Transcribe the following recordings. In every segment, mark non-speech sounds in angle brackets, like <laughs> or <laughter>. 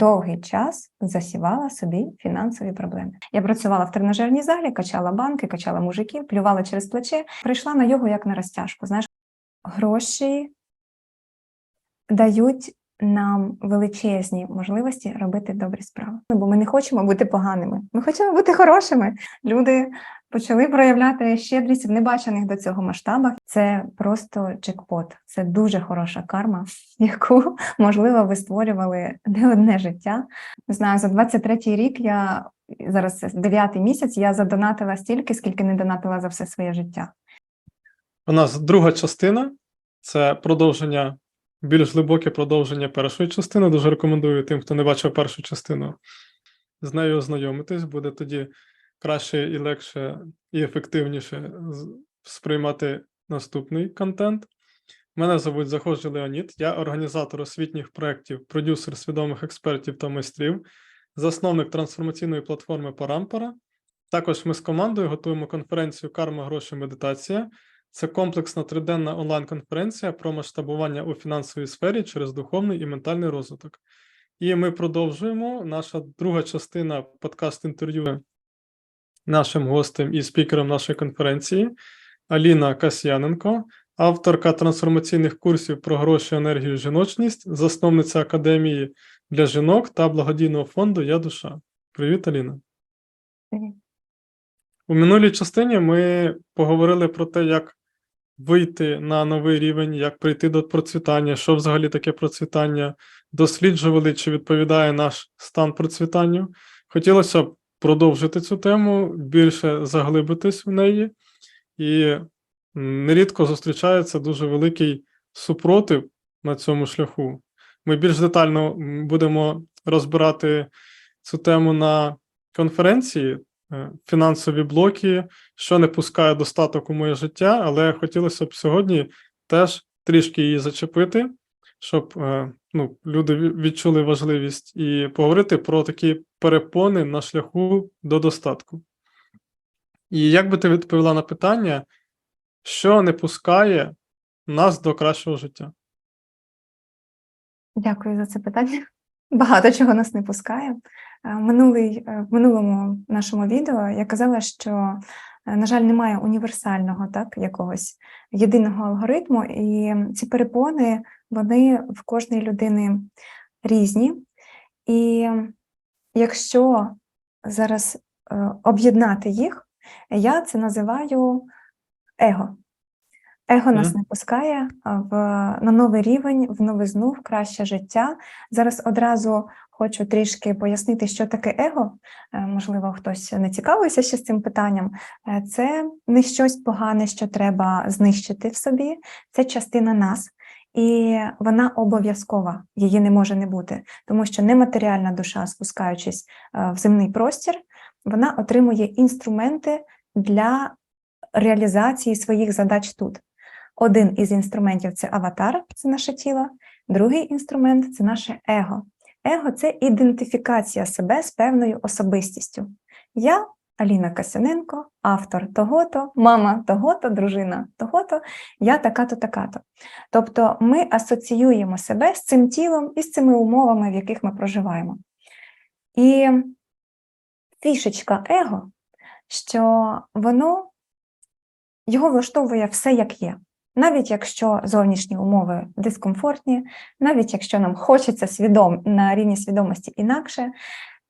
довгий час засівала собі фінансові проблеми. Я працювала в тренажерній залі, качала банки, качала мужиків, плювала через плече. Прийшла на йогу як на розтяжку. Знаєш, гроші дають нам величезні можливості робити добрі справи. Ну, Бо ми не хочемо бути поганими, ми хочемо бути хорошими. Люди почали проявляти щедрість в небачених до цього масштабах. Це просто джекпот. Це дуже хороша карма, <laughs> яку можливо ви створювали не одне життя. Не знаю, за 23-й рік я зараз дев'ятий місяць. Я задонатила стільки, скільки не донатила за все своє життя. У нас друга частина це продовження, більш глибоке продовження першої частини. Дуже рекомендую тим, хто не бачив першу частину, з нею ознайомитись, буде тоді краще і легше, і ефективніше сприймати наступний контент. Мене звуть Захожі Леонід, я організатор освітніх проєктів, продюсер свідомих експертів та майстрів, засновник трансформаційної платформи Парампара. Також ми з командою готуємо конференцію Карма, гроші, медитація. Це комплексна триденна онлайн-конференція про масштабування у фінансовій сфері через духовний і ментальний розвиток. І ми продовжуємо. Наша друга частина подкаст-інтерв'ю нашим гостем і спікером нашої конференції Аліна Касьяненко, авторка трансформаційних курсів про гроші, енергію, жіночність, засновниця академії для жінок та благодійного фонду Я душа. Привіт, Аліна. Привіт. У минулій частині ми поговорили про те, як вийти на новий рівень, як прийти до процвітання, що взагалі таке процвітання, досліджували, чи відповідає наш стан процвітанню. Хотілося б продовжити цю тему, більше заглибитись в неї, і нерідко зустрічається дуже великий супротив на цьому шляху. Ми більш детально будемо розбирати цю тему на конференції, фінансові блоки, що не пускає достаток у моє життя, але хотілося б сьогодні теж трішки її зачепити, щоб е, ну, люди відчули важливість і поговорити про такі перепони на шляху до достатку. І як би ти відповіла на питання, що не пускає нас до кращого життя? Дякую за це питання. Багато чого нас не пускає. Е, Минулий, е, в минулому нашому відео я казала, що, е, на жаль, немає універсального так, якогось єдиного алгоритму, і ці перепони вони в кожної людини різні. І якщо зараз об'єднати їх, я це називаю его. Его нас не пускає в, на новий рівень, в новизну, в краще життя. Зараз одразу хочу трішки пояснити, що таке его. Е, Можливо, хтось не цікавився ще з цим питанням. Е, Це не щось погане, що треба знищити в собі, це частина нас. І вона обов'язкова, її не може не бути, тому що нематеріальна душа, спускаючись е, в земний простір, вона отримує інструменти для реалізації своїх задач тут. Один із інструментів це аватар, це наше тіло, другий інструмент це наше его. Его це ідентифікація себе з певною особистістю. Я Аліна Касяненко, автор того-то, мама того-то, дружина того-то, я така-то, така-то. Тобто ми асоціюємо себе з цим тілом і з цими умовами, в яких ми проживаємо. І фішечка его, що воно його влаштовує все як є. Навіть якщо зовнішні умови дискомфортні, навіть якщо нам хочеться свідом на рівні свідомості інакше,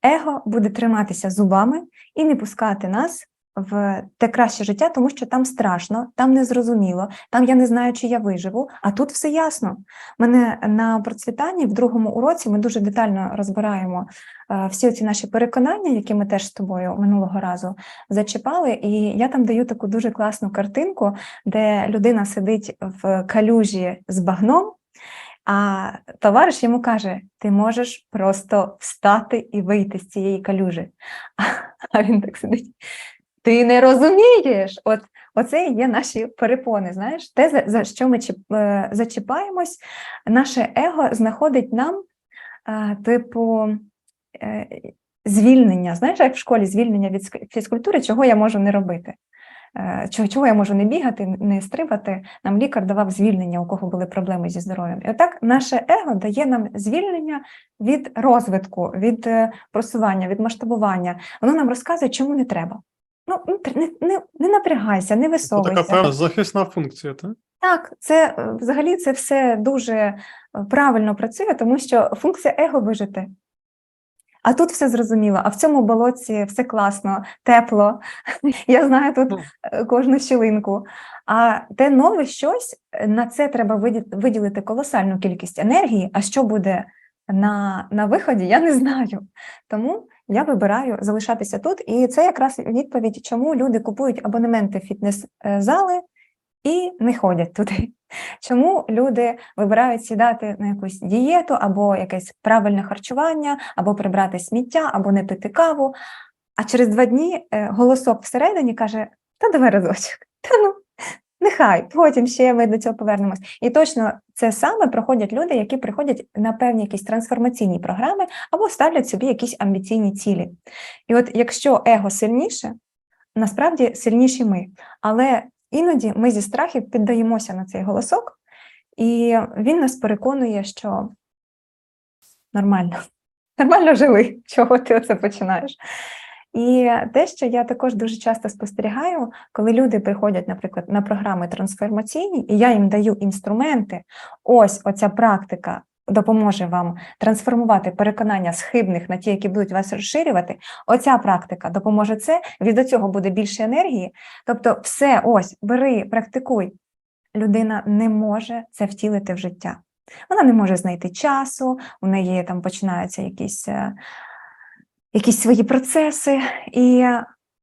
его буде триматися зубами і не пускати нас в те краще життя, тому що там страшно, там незрозуміло, там я не знаю, чи я виживу, а тут все ясно. Мене на процвітанні в другому уроці ми дуже детально розбираємо е, всі ці наші переконання, які ми теж з тобою минулого разу зачіпали, і я там даю таку дуже класну картинку, де людина сидить в калюжі з багном, а товариш йому каже: ти можеш просто встати і вийти з цієї калюжі. <laughs> А він так сидить. Ти не розумієш, от оце і є наші перепони. Знаєш, те, за, що ми е, зачіпаємось, наше его знаходить нам, е, типу, е, звільнення. Знаєш, як в школі звільнення від фізкультури, чого я можу не робити. чого, чого я можу не бігати, не стрибати. Нам лікар давав звільнення, у кого були проблеми зі здоров'ям. І отак наше его дає нам звільнення від розвитку, від просування, від масштабування. Воно нам розказує, чому не треба. Ну, не, не, не напрягайся, не Це висовуйся. така певна захисна функція, так? Так, це е, взагалі це все дуже е, правильно працює, тому що функція его вижити. А тут все зрозуміло, а в цьому болоті все класно, тепло. <laughs> Я знаю тут Ну. е, кожну щілинку. А те нове щось на це треба виділити колосальну кількість енергії. А що буде на, на виході, я не знаю. Тому я вибираю залишатися тут. І це якраз відповідь, чому люди купують абонементи в фітнес-зали і не ходять туди. Чому люди вибирають сідати на якусь дієту, або якесь правильне харчування, або прибрати сміття, або не пити каву. А через два дні е, голосок всередині каже: Та давай разочок, та ну нехай, потім ще ми до цього повернемось. І точно це саме проходять люди, які приходять на певні якісь трансформаційні програми або ставлять собі якісь амбіційні цілі. І от якщо его сильніше, насправді сильніші ми. Але іноді ми зі страхів піддаємося на цей голосок, і він нас переконує, що нормально, нормально живи, чого ти оце починаєш. І те, що я також дуже часто спостерігаю, коли люди приходять, наприклад, на програми трансформаційні, і я їм даю інструменти, ось оця практика допоможе вам трансформувати переконання з хибних на ті, які будуть вас розширювати. Оця практика допоможе це, від цього буде більше енергії. Тобто, все, ось, бери, практикуй. Людина не може це втілити в життя. Вона не може знайти часу, у неї там починаються якісь, е, якісь свої процеси, і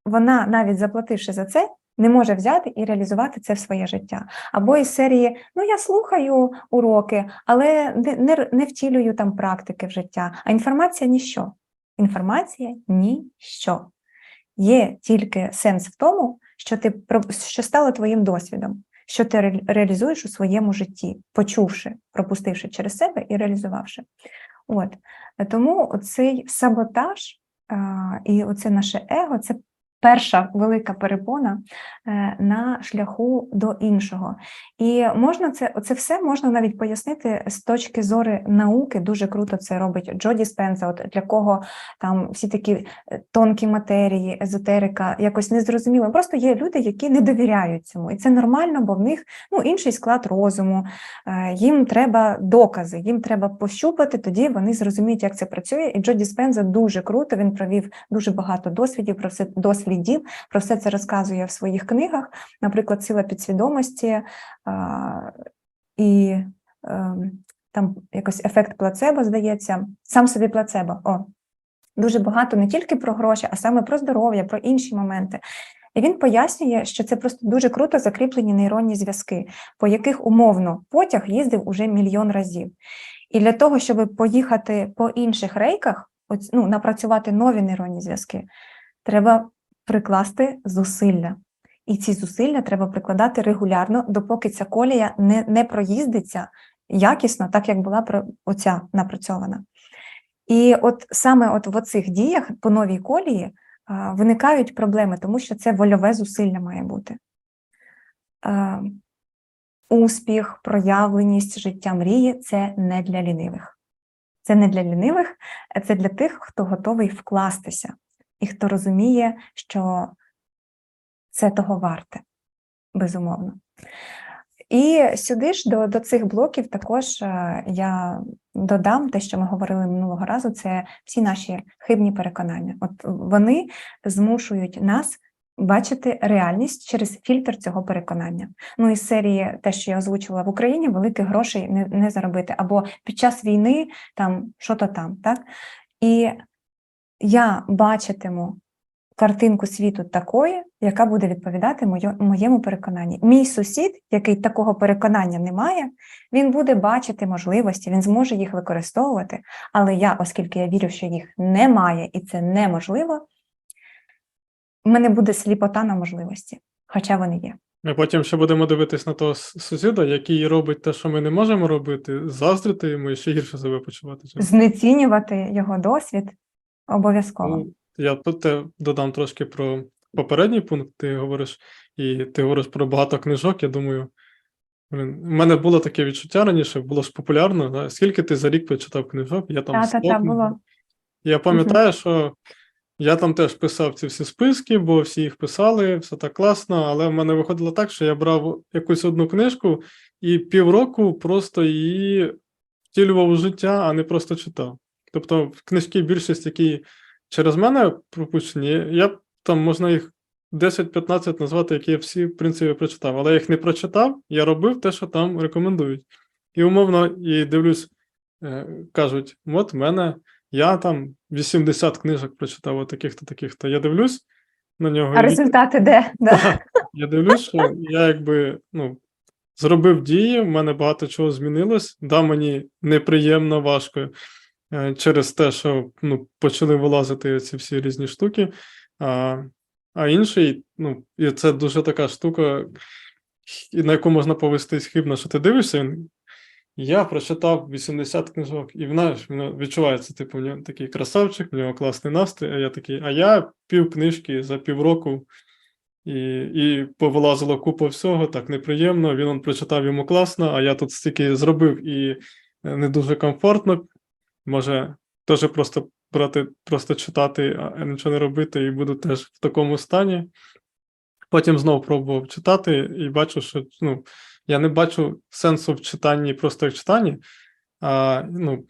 вона, навіть заплативши за це, не може взяти і реалізувати це в своє життя. Або із серії: ну я слухаю уроки, але не, не, не втілюю там практики в життя. А інформація ніщо. Інформація ніщо. Є тільки сенс в тому, що ти що стало твоїм досвідом, що ти реалізуєш у своєму житті, почувши, пропустивши через себе і реалізувавши. От. Тому цей саботаж і оце наше его це перша велика перепона е, на шляху до іншого. І можна це, це все можна навіть пояснити з точки зору науки. Дуже круто це робить Джо Діспенза, от для кого там всі такі е, тонкі матерії, езотерика, якось незрозуміло. Просто є люди, які не довіряють цьому, і це нормально, бо в них ну, інший склад розуму, е, їм треба докази, їм треба пощупати, тоді вони зрозуміють, як це працює. І Джо Діспенза дуже круто. Він провів дуже багато досвідів про все дослідів. Про все це розказує в своїх книгах, наприклад, сила підсвідомості і ем, там якось ефект плацебо, здається, сам собі плацебо. О, дуже багато не тільки про гроші, а саме про здоров'я, про інші моменти. І він пояснює, що це просто дуже круто закріплені нейронні зв'язки, по яких умовно потяг їздив уже мільйон разів. І для того, щоб поїхати по інших рейках, ну, напрацювати нові нейронні зв'язки, треба прикласти зусилля. І ці зусилля треба прикладати регулярно, допоки ця колія не, не проїздиться якісно, так як була оця напрацьована. І от саме от в оцих діях по новій колії а, виникають проблеми, тому що це вольове зусилля має бути. А, успіх, проявленість життя мрії це не для лінивих. Це не для лінивих, це для тих, хто готовий вкластися і хто розуміє, що це того варте, безумовно. І сюди ж до, до цих блоків також е, я додам те, що ми говорили минулого разу, це всі наші хибні переконання. От вони змушують нас бачити реальність через фільтр цього переконання. Ну із серії, те, що я озвучила в Україні, великих грошей не, не заробити, або під час війни там що-то там, так? І я бачитиму картинку світу такої, яка буде відповідати моєму переконанні. Мій сусід, який такого переконання не має, він буде бачити можливості, він зможе їх використовувати. Але я, оскільки я вірю, що їх немає і це неможливо, в мене буде сліпота на можливості, хоча вони є. Ми потім ще будемо дивитись на того сусіда, який робить те, що ми не можемо робити, заздрити йому і ще гірше себе почувати. Знецінювати його досвід обов'язково. Ну, я тут те додам трошки про попередній пункт, ти говориш, і ти говориш про багато книжок. Я думаю, блін, у мене було таке відчуття раніше, було ж популярно. да, Скільки ти за рік прочитав книжок? Я там Та, та, та, було. Я пам'ятаю, що я там теж писав ці всі списки, бо всі їх писали, все так класно, але в мене виходило так, що я брав якусь одну книжку і півроку просто її втілював у життя, а не просто читав. Тобто, книжки, більшість, які через мене пропущені, я там можна їх 10-15 назвати, які я всі, в принципі, прочитав. Але я їх не прочитав, я робив те, що там рекомендують. І умовно, і дивлюсь, е, кажуть: от в мене я там 80 книжок прочитав, от таких-то, таких-то. Я дивлюсь на нього. А і результати де? <laughs> Да. я дивлюсь, що я якби ну, зробив дії, в мене багато чого змінилось. Да, мені неприємно, важко через те, що ну, почали вилазити ці всі різні штуки. А, а інший, ну, і це дуже така штука, на яку можна повестись хибно, що ти дивишся. Я прочитав 80 книжок, і знаєш, відчувається, типу, в нього такий красавчик, в нього класний настрій, а я такий, а я пів книжки за півроку і, і повилазило купа всього, так неприємно. Він он прочитав йому класно, а я тут стільки зробив і е, не дуже комфортно. Може, теж просто брати, просто читати, а нічого не робити, і буду теж в такому стані. Потім знову пробував читати, і бачу, що ну, я не бачу сенсу в читанні просто як читанні. А, ну,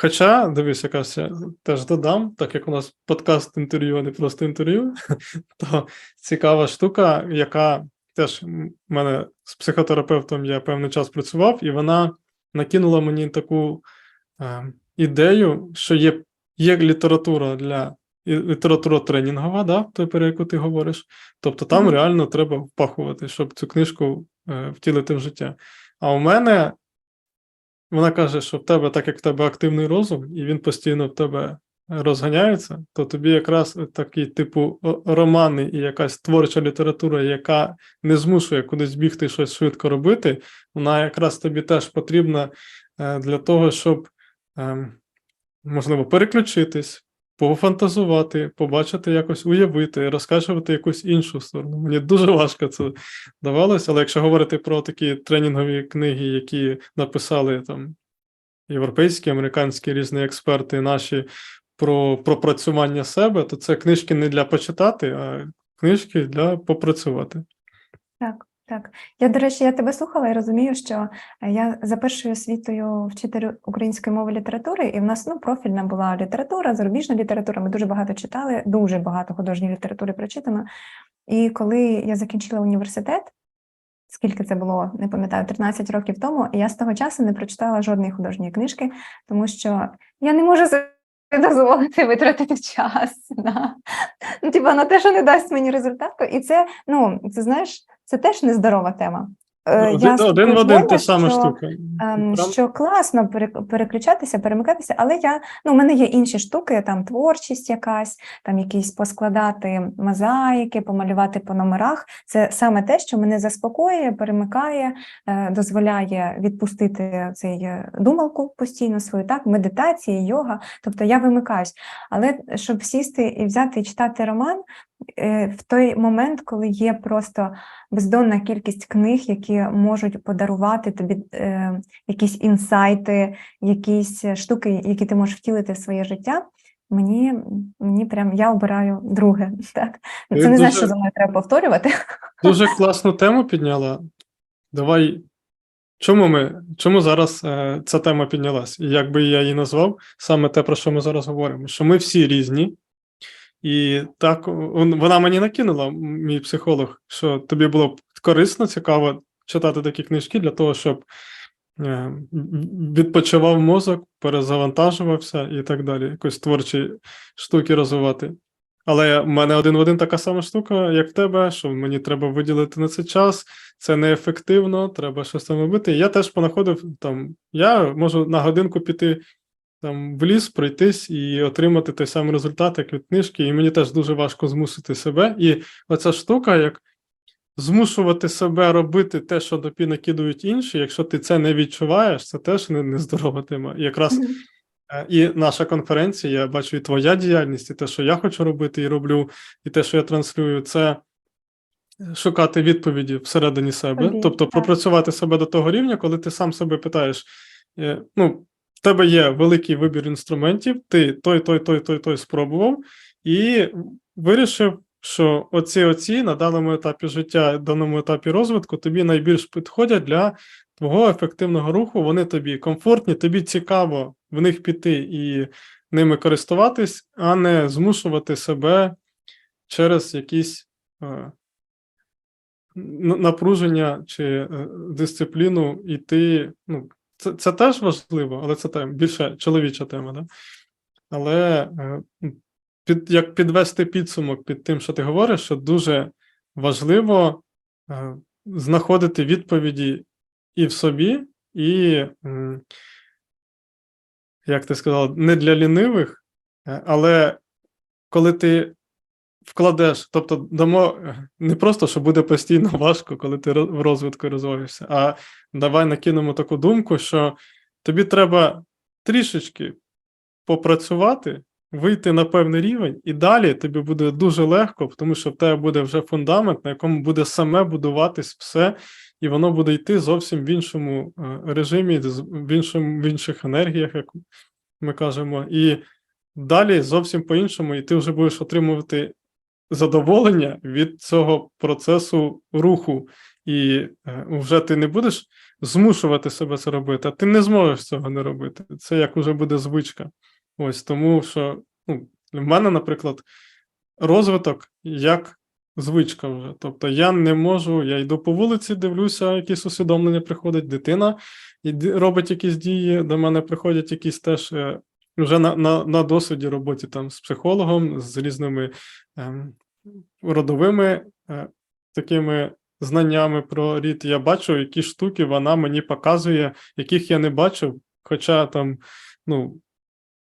Хоча, дивись, якась я теж додам, так як у нас подкаст інтерв'ю, а не просто інтерв'ю, <laughs> то цікава штука, яка теж в мене з психотерапевтом я певний час працював, і вона накинула мені таку ідею, що є, є література для література тренінгова, да, той, про яку ти говориш. Тобто там Мгм. реально треба впахувати, щоб цю книжку е, втілити в життя. А у мене вона каже, що в тебе, так як в тебе активний розум, і він постійно в тебе розганяється, то тобі якраз такі, типу, романи і якась творча література, яка не змушує кудись бігти щось швидко робити, вона якраз тобі теж потрібна е, для того, щоб, можливо, переключитись, пофантазувати, побачити, якось уявити, розкажувати якусь іншу сторону. Мені дуже важко це давалось, але якщо говорити про такі тренінгові книги, які написали там європейські, американські різні експерти наші про пропрацювання себе, то це книжки не для почитати, а книжки для попрацювати. Так, так. Я, до речі, я тебе слухала і розумію, що е, я за першою освітою вчитель української мови літератури, і в нас ну, профільна була література, зарубіжна література. Ми дуже багато читали, дуже багато художньої літератури прочитано. І коли я закінчила університет, скільки це було, не пам'ятаю, 13 років тому, я з того часу не прочитала жодної художньої книжки, тому що я не можу дозволити витратити час на, ну, типа, на те, що не дасть мені результату. І це, ну, це знаєш, це теж нездорова тема. Е, Один, я один в один та сама що, штука. ем, що класно пере- переключатися, перемикатися, але я ну, у мене є інші штуки, там творчість якась, там якісь поскладати мозаїки, помалювати по номерах. Це саме те, що мене заспокоює, перемикає, е, дозволяє відпустити цей е, думалку постійно свою, так, медитації, йога. Тобто я вимикаюсь. Але щоб сісти і взяти і читати роман в той момент, коли є просто бездонна кількість книг, які можуть подарувати тобі е, якісь інсайти, якісь е, штуки, які ти можеш втілити в своє життя. Мені, мені прям я обираю друге. <laughs> Так це не дуже- що за мною треба повторювати. <laughs> Дуже класну тему підняла. Давай. Чому ми, чому зараз е, ця тема піднялась? І як би я її назвав, саме те, про що ми зараз говоримо, що ми всі різні, і так вона мені накинула, мій психолог, що тобі було б корисно, цікаво читати такі книжки для того, щоб е, відпочивав мозок, перезавантажувався і так далі, якось творчі штуки розвивати. Але в мене один в один така сама штука, як в тебе, що мені треба виділити на це час, це неефективно, треба щось там робити. Я теж понаходив там, я можу на годинку піти там в ліс, пройтись і отримати той самий результат, як від книжки, і мені теж дуже важко змусити себе. І оця штука, як змушувати себе робити те, що тобі накидують інші, якщо ти це не відчуваєш, це теж не, нездорова тема. І якраз Е, І наша конференція, я бачу, і твоя діяльність, і те, що я хочу робити, і роблю, і те, що я транслюю, це шукати відповіді всередині себе. Тобто, пропрацювати себе до того рівня, коли ти сам себе питаєш: е, ну, в тебе є великий вибір інструментів, ти той, той, той, той, той спробував, і вирішив, що оці оці на даному етапі життя, даному етапі розвитку тобі найбільш підходять для твого ефективного руху. Вони тобі комфортні, тобі цікаво в них піти і ними користуватись, а не змушувати себе через якісь е, напруження чи е, дисципліну йти. Ну, це, це теж важливо, але це тем, більше чоловіча тема, да? Але е, під, як підвести підсумок під тим, що ти говориш, що дуже важливо е, знаходити відповіді і в собі, і, як ти сказав, не для лінивих, е, але коли ти вкладеш, тобто дамо не просто, що буде постійно <laughs> важко, коли ти в розвитку розвиваєшся, а давай накинемо таку думку, що тобі треба трішечки попрацювати, вийти на певний рівень, і далі тобі буде дуже легко, тому що в тебе буде вже фундамент, на якому буде саме будуватись все, і воно буде йти зовсім в іншому е, режимі, в, іншому, в інших енергіях, як ми кажемо. І далі зовсім по-іншому, і ти вже будеш отримувати задоволення від цього процесу руху. І е, вже ти не будеш змушувати себе це робити, а ти не зможеш цього не робити. Це як вже буде звичка. Ось тому, що ну, в мене, наприклад, розвиток як звичка вже. Тобто я не можу, я йду по вулиці, дивлюся, якісь усвідомлення приходить, дитина робить якісь дії, до мене приходять якісь теж е, вже на, на, на досвіді роботі там з психологом, з різними ем, родовими е, такими знаннями про рід. Я бачу, які штуки вона мені показує, яких я не бачив. Хоча там, ну,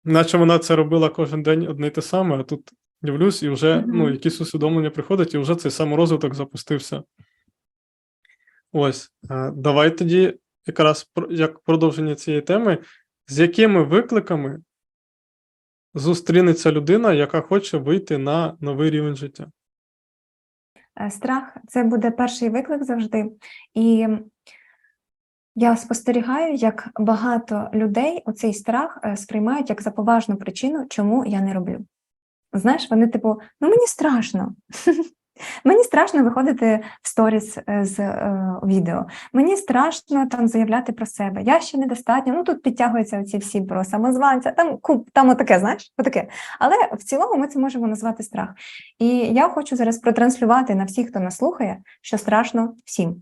наче вона це робила кожен день одне й те саме, а тут дивлюсь, і вже ну, якісь усвідомлення приходять, і вже цей саморозвиток запустився. Ось, е, давай тоді, якраз як продовження цієї теми, з якими викликами зустрінеться людина, яка хоче вийти на новий рівень життя? Е, Страх це буде перший виклик завжди. І я спостерігаю, як багато людей оцей страх е, сприймають як за поважну причину, чому я не роблю. Знаєш, вони типу, ну мені страшно. <laughs> Мені страшно виходити в сторіс е, з е, відео. Мені страшно там заявляти про себе. Я ще недостатньо. Ну тут підтягуються ці всі про самозванця. Там куп, там отаке, знаєш, отаке. Але в цілому ми це можемо назвати страх. І я хочу зараз протранслювати на всіх, хто нас слухає, що страшно всім.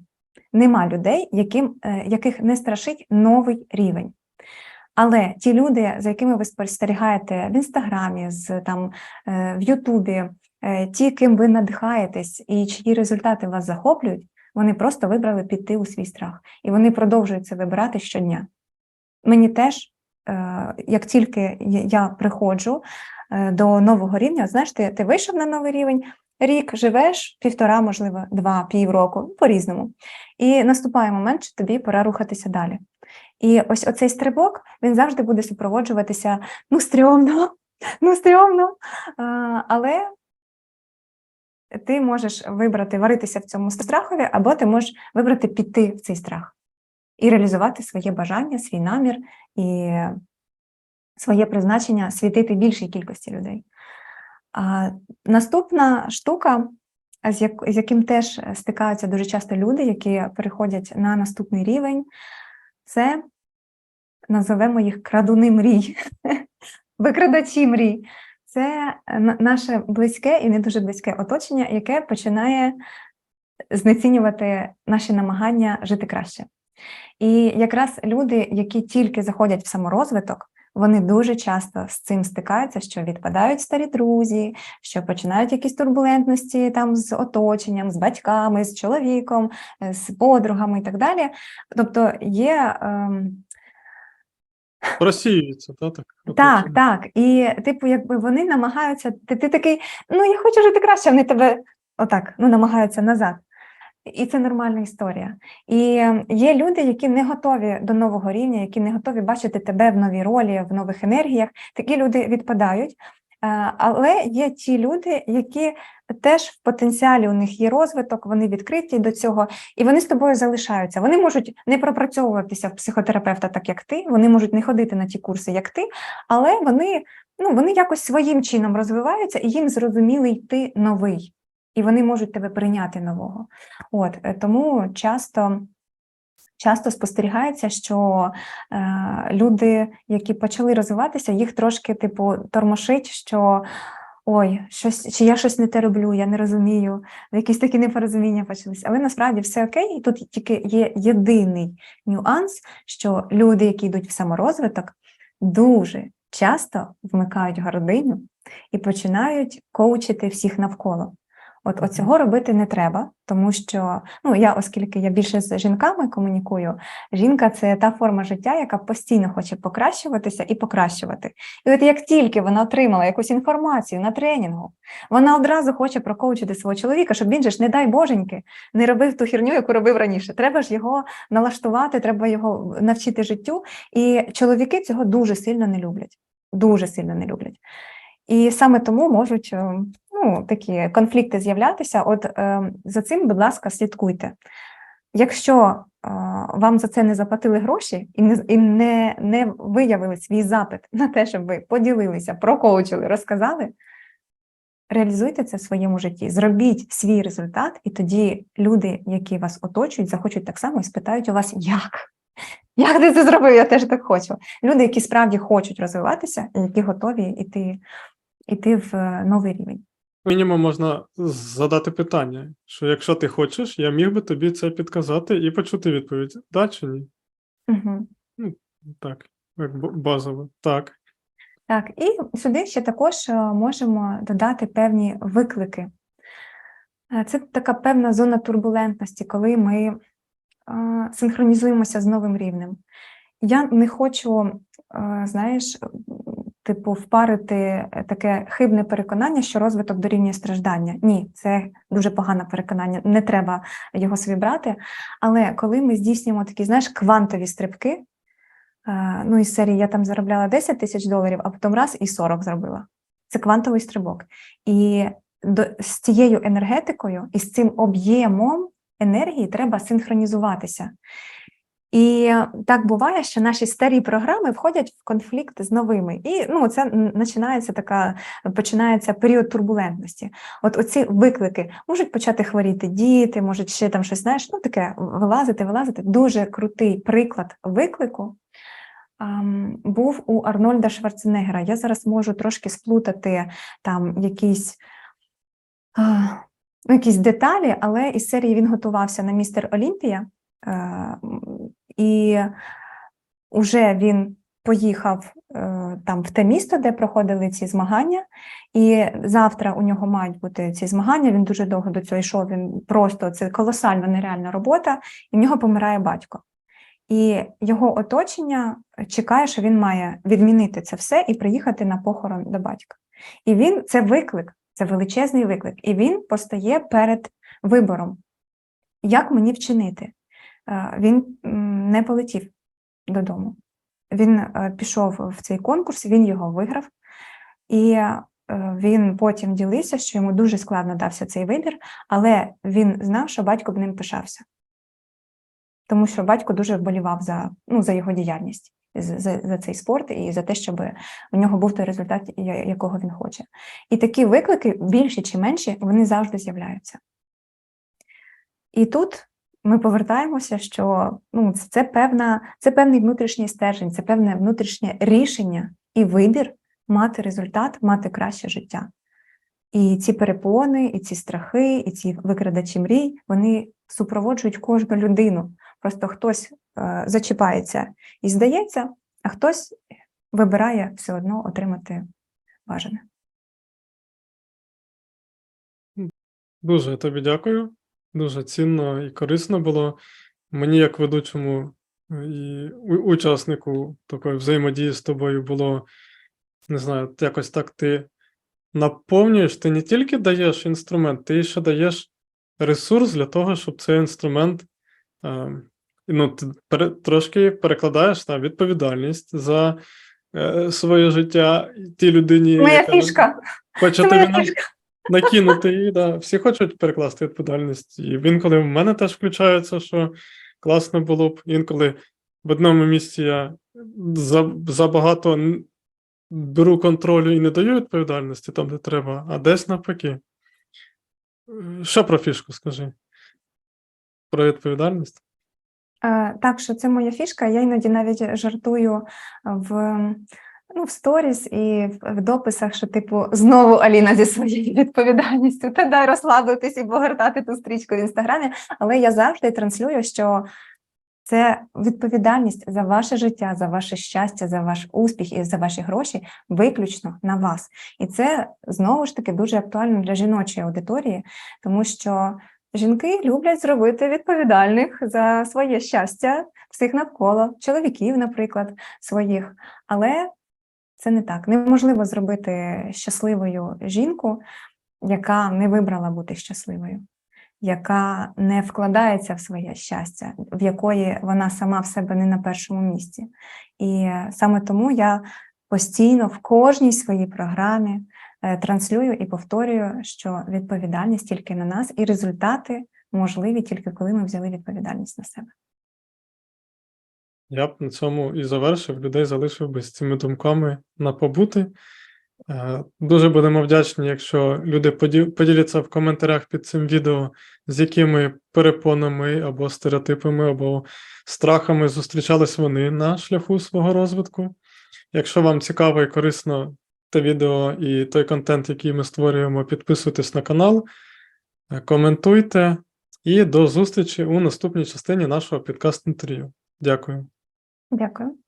Нема людей, яким, е, яких не страшить новий рівень. Але ті люди, за якими ви спостерігаєте в інстаграмі, з там е, в Ютубі, ті, ким ви надихаєтесь і чиї результати вас захоплюють, вони просто вибрали піти у свій страх, і вони продовжують це вибирати щодня. Мені теж, е, як тільки я- приходжу е, до нового рівня, знаєш, ти, ти вийшов на новий рівень, рік живеш, півтора, можливо, два, півроку, по-різному. І наступає момент, що тобі пора рухатися далі. І ось оцей стрибок він завжди буде супроводжуватися ну, стрьомно, <laughs> ну, стрьомно. Але ти можеш вибрати варитися в цьому страхові, або ти можеш вибрати піти в цей страх і реалізувати своє бажання, свій намір і своє призначення світити більшій кількості людей. А наступна штука, з, як, з яким теж стикаються дуже часто люди, які переходять на наступний рівень, це називемо їх крадуни мрій, викрадачі мрій. Це наше близьке і не дуже близьке оточення, яке починає знецінювати наші намагання жити краще. І якраз люди, які тільки заходять в саморозвиток, вони дуже часто з цим стикаються, що відпадають старі друзі, що починають якісь турбулентності там з оточенням, з батьками, з чоловіком, е, з подругами і так далі. Тобто є. Ем, Розсіюється, та, так? так, так. І, типу, якби вони намагаються, ти, ти такий, ну я хочу жити краще, вони тебе отак, ну, намагаються назад. І це нормальна історія. І е, є люди, які не готові до нового рівня, які не готові бачити тебе в новій ролі, в нових енергіях. Такі люди відпадають. Е, Але є ті люди, які теж в потенціалі у них є розвиток, вони відкриті до цього, і вони з тобою залишаються. Вони можуть не пропрацьовуватися в психотерапевта, так як ти, вони можуть не ходити на ті курси, як ти, але вони, ну, вони якось своїм чином розвиваються, і їм зрозумілий ти новий, і вони можуть тебе прийняти нового. От е, тому часто. Часто спостерігається, що е, люди, які почали розвиватися, їх трошки, типу, тормошить, що ой, щось, чи я щось не те роблю, я не розумію, якісь такі непорозуміння почалися. Але насправді все окей, і тут тільки є єдиний нюанс, що люди, які йдуть в саморозвиток, дуже часто вмикають гординю і починають коучити всіх навколо. От, от цього робити не треба, тому що ну я, оскільки я більше з жінками комунікую, жінка це та форма життя, яка постійно хоче покращуватися і покращувати. І от як тільки вона отримала якусь інформацію на тренінгу, вона одразу хоче прокоучити свого чоловіка, щоб він же ж, не дай боженьки, не робив ту херню, яку робив раніше. Треба ж його налаштувати, треба його навчити життю. І чоловіки цього дуже сильно не люблять. Дуже сильно не люблять. І саме тому можуть е, ну, такі конфлікти з'являтися. От е, за цим, будь ласка, слідкуйте. Якщо е, вам за це не заплатили гроші і не і не, не виявили свій запит на те, щоб ви поділилися, прокоучили, розказали, реалізуйте це в своєму житті, зробіть свій результат, і тоді люди, які вас оточують, захочуть так само і спитають у вас, як? Як ти це зробив? Я теж так хочу. Люди, які справді хочуть розвиватися, які готові йти, йти в е, новий рівень. Мінімум можна задати питання, що якщо ти хочеш, я міг би тобі це підказати і почути відповідь. Да чи ні? Угу. Так, як базово. Так. Так, і сюди ще також е, можемо додати певні виклики. Е, Це така певна зона турбулентності, коли ми синхронізуємося з новим рівнем. Я не хочу, знаєш, типу, впарити е, таке хибне переконання, що розвиток дорівнює страждання. Ні, це дуже погане переконання, не треба його собі брати. Але коли ми здійснюємо такі, знаєш, квантові стрибки, е, ну із серії я там заробляла 10 тисяч доларів, а потім раз і 40 зробила. Це квантовий стрибок. І до, з цією енергетикою і з цим об'ємом енергії треба синхронізуватися. І так буває, що наші старі програми входять в конфлікт з новими. І ну, це починається така, починається період турбулентності. От оці виклики можуть почати хворіти діти, можуть ще там щось, знаєш, ну таке вилазити, вилазити. Дуже крутий приклад виклику був у Арнольда Шварценеггера. Я зараз можу трошки сплутати там якісь. ну, Якісь деталі, але із серії він готувався на містер Олімпія, е, і вже він поїхав е, там в те місто, де проходили ці змагання. І завтра у нього мають бути ці змагання. Він дуже довго до цього йшов. Він просто це колосальна нереальна робота, і в нього помирає батько. І його оточення чекає, що він має відмінити це все і приїхати на похорон до батька. І він це виклик, це величезний виклик. І він постає перед вибором, як мені вчинити. Е, Він не полетів додому. Він е, пішов в цей конкурс, він його виграв, і е, він потім ділився, що йому дуже складно дався цей вибір, але він знав, що батько б ним пишався. Тому що батько дуже вболівав за, ну, за його діяльність, за, за, цей спорт і за те, щоб у нього був той результат, якого він хоче. І такі виклики, більші чи менші, вони завжди з'являються. І тут ми повертаємося, що ну, це, певна, це певний внутрішній стержень, це певне внутрішнє рішення і вибір мати результат, мати краще життя. І ці перепони, і ці страхи, і ці викрадачі мрій, вони супроводжують кожну людину. Просто хтось е, зачіпається і здається, а хтось вибирає все одно отримати бажане. Дуже тобі дякую. Дуже цінно і корисно було. Мені, як ведучому і учаснику такої взаємодії з тобою, було, не знаю, якось так ти наповнюєш, ти не тільки даєш інструмент, ти ще даєш ресурс для того, щоб цей інструмент е, ну, ти трошки перекладаєш на відповідальність за е, своє життя тій людині, Моя яка фішка. хоче тобі фішка. Накинути її. Да. Всі хочуть перекласти відповідальність. І інколи в мене теж включається, що класно було б. Інколи в одному місці я забагато беру контролю і не даю відповідальності там, де треба, а десь навпаки. Що про фішку скажи? Про відповідальність? Е, Так, що це моя фішка. Я іноді навіть жартую в, ну, в сторіс і в, дописах, що, типу, знову Аліна зі своєю відповідальністю, та дай розслабитись і погортати ту стрічку в інстаграмі. Але я завжди транслюю, що це відповідальність за ваше життя, за ваше щастя, за ваш успіх і за ваші гроші виключно на вас. І це знову ж таки дуже актуально для жіночої аудиторії, тому що жінки люблять зробити відповідальних за своє щастя всіх навколо, чоловіків, наприклад, своїх. Але це не так. Неможливо зробити щасливою жінку, яка не вибрала бути щасливою, яка не вкладається в своє щастя, в якої вона сама в себе не на першому місці. І саме тому я постійно в кожній своїй програмі е, транслюю і повторюю, що відповідальність тільки на нас, і результати можливі тільки коли ми взяли відповідальність на себе. Я б на цьому і завершив, людей залишив би з цими думками на побути. Е, Дуже будемо вдячні, якщо люди поділяться в коментарях під цим відео, з якими перепонами або стереотипами, або страхами зустрічались вони на шляху свого розвитку. Якщо вам цікаво і корисно те відео і той контент, який ми створюємо, підписуйтесь на канал, е, коментуйте і до зустрічі у наступній частині нашого підкаст інтерв'ю. Дякую. Дякую.